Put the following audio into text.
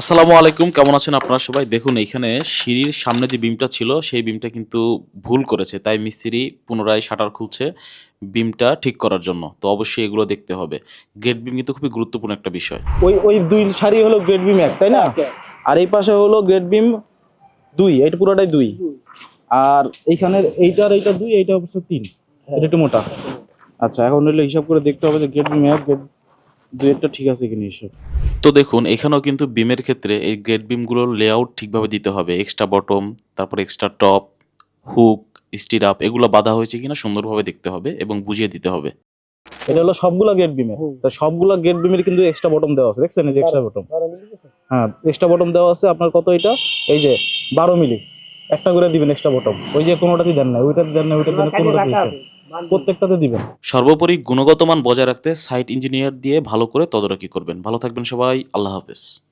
আসসালামু আলাইকুম কেমন আছেন আপনারা সবাই? দেখুন এইখানে সিঁড়ির সামনে যে বিমটা ছিল সেই বিমটা কিন্তু ভুল করেছে। তাই মিস্ত্রি পুনরায় শাটার খুলছে বিমটা ঠিক করার জন্য। তো অবশ্যই এগুলো দেখতে হবে। গেট বিম কিন্তু খুবই গুরুত্বপূর্ণ একটা বিষয়। ওই ওই দুই সারি হলো গ্রেড বিম এক তাই না? আর এই পাশে হলো গ্রেড বিম দুই এটা পুরোটাই দুই। আর এইখানের এইটার এইটা দুই এইটা অবশ্য তিন। এটা একটু মোটা। আচ্ছা এখন হলো হিসাব করে দেখতে হবে যে গ্রেড বিম এক গ্রেড দুই একটা ঠিক আছে কিনা হিসাব তো দেখুন এখানেও কিন্তু বিমের ক্ষেত্রে এই গেট বিমগুলোর লেআউট ঠিকভাবে দিতে হবে। এক্সট্রা বটম তারপর extra top hook stir up এগুলো বাঁধা হয়েছে কিনা সুন্দরভাবে দেখতে হবে এবং বুঝিয়ে দিতে হবে। এটা হলো সবগুলা গেট বিমের তা সবগুলা গেট বিমের কিন্তু এক্সট্রা বটম দেওয়া আছে। দেখছেন? এই যে এক্সট্রা বটম হ্যাঁ এক্সট্রা বটম দেওয়া আছে। আপনার কত এটা? এই যে বারো মিলি। একটা করে দিবেন এক্সট্রা বটম ওই যে কোনোটাতেই দেন না ওইটাতে দেন না ওইটাতে দেন কোনোটাতে প্রত্যেকটাতে দিবেন। সর্বোপরি গুণগত মান বজায় রাখতে সাইট ইঞ্জিনিয়ার দিয়ে ভালো করে তদারকি করবেন। ভালো থাকবেন সবাই। আল্লাহ হাফেজ।